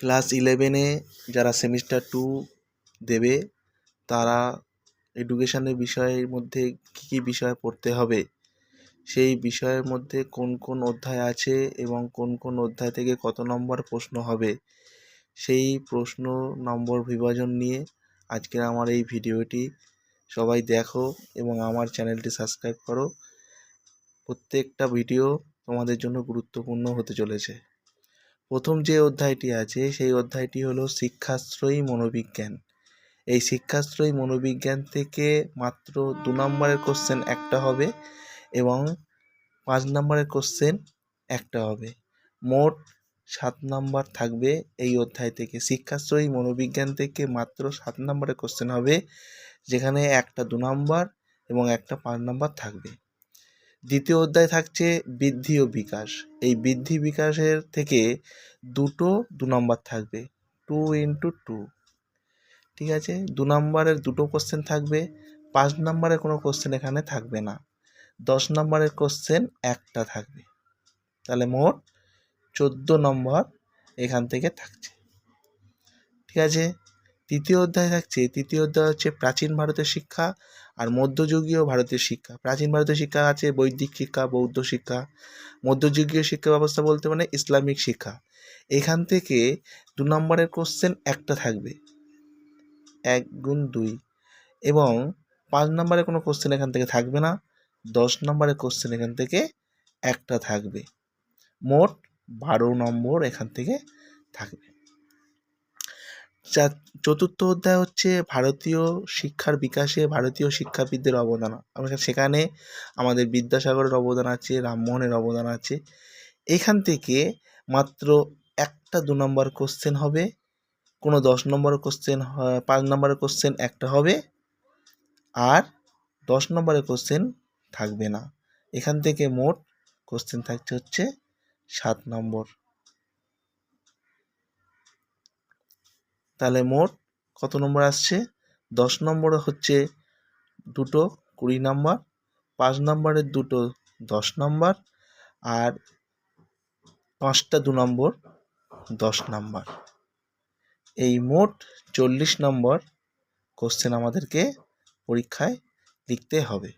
Class ইলেভেনে যারা semester two দেবে, তারা এডুকেশনের বিষয়ের মধ্যে কী কী বিষয় পড়তে হবে? সেই বিষয়ের মধ্যে কোন কোন অধ্যায় আছে এবং কোন কোন অধ্যায় থেকে কত নম্বর প্রশ্ন হবে? সেই প্রশ্ন নম্বর বিভাজন নিয়ে আজকের আমার এই ভিডিওটি। সবাই দেখো এবং আমার চ্যানেলটি সাবস্ক্রাইব করো। প্রত্যেকটা ভিডিও তোমাদের জন্য গুরুত্বপূর্ণ হতে চলেছে। প্রথম যে অধ্যায়টি আছে, সেই অধ্যায়টি হলো শিক্ষাশ্রয়ী মনোবিজ্ঞান। এই শিক্ষাশ্রয়ী মনোবিজ্ঞান থেকে মাত্র দু নম্বরের কোশ্চেন একটা হবে এবং পাঁচ নম্বরের কোশ্চেন একটা হবে। মোট সাত নম্বর থাকবে এই অধ্যায় থেকে। শিক্ষাশ্রয়ী মনোবিজ্ঞান থেকে মাত্র সাত নম্বরের কোশ্চেন হবে, যেখানে একটা দু নম্বর এবং একটা পাঁচ নম্বর থাকবে। দ্বিতীয় অধ্যায় থাকছে বৃদ্ধি ও বিকাশ। এই বৃদ্ধি বিকাশের থেকে দুটো দু নম্বর থাকবে। Two into two. ঠিক আছে? দু নম্বরের দুটো কোশ্চেন থাকবে। পাঁচ নম্বরের কোনো কোশ্চেন এখানে থাকবে না। দশ নম্বরের কোশ্চেন একটা থাকবে। তাহলে মোট চোদ্দ নম্বর এখান থেকে থাকছে। ঠিক আছে? তৃতীয় অধ্যায় থাকছে, তৃতীয় অধ্যায় হচ্ছে প্রাচীন ভারতের শিক্ষা আর মধ্যযুগীয় ভারতের শিক্ষা। প্রাচীন ভারতের শিক্ষা আছে বৈদিক শিক্ষা, বৌদ্ধ শিক্ষা। মধ্যযুগীয় শিক্ষা ব্যবস্থা বলতে মানে ইসলামিক শিক্ষা। এখান থেকে দু নম্বরের কোশ্চেন একটা থাকবে। এক গুণ দুই। এবং পাঁচ নম্বরের কোনো কোশ্চেন এখান থেকে থাকবে না, দশ নম্বরের কোশ্চেন এখান থেকে একটা থাকবে। মোট বারো নম্বর এখান থেকে থাকবে। চার চতুর্থ অধ্যায় হচ্ছে ভারতীয় শিক্ষার বিকাশে ভারতীয় শিক্ষাবিদদের অবদান। সেখানে আমাদের বিদ্যাসাগরের অবদান আছে, রামমোহনের অবদান আছে। এখান থেকে মাত্র একটা দু নম্বর কোশ্চেন হবে, কোনো দশ নম্বরের কোশ্চেন পাঁচ নম্বরের কোশ্চেন একটা হবে, আর দশ নম্বরের কোশ্চেন থাকবে না। এখান থেকে মোট কোশ্চেন থাকছে হচ্ছে সাত নম্বর। তাহলে মোট কত নম্বর আসছে? দশ নম্বরে হচ্ছে দুটো কুড়ি নম্বর, পাঁচ নম্বরের দুটো দশ নম্বর, আর পাঁচটা দু নম্বর দশ নম্বর। এই মোট চল্লিশ নম্বর কোশ্চেন আমাদেরকে পরীক্ষায় লিখতে হবে।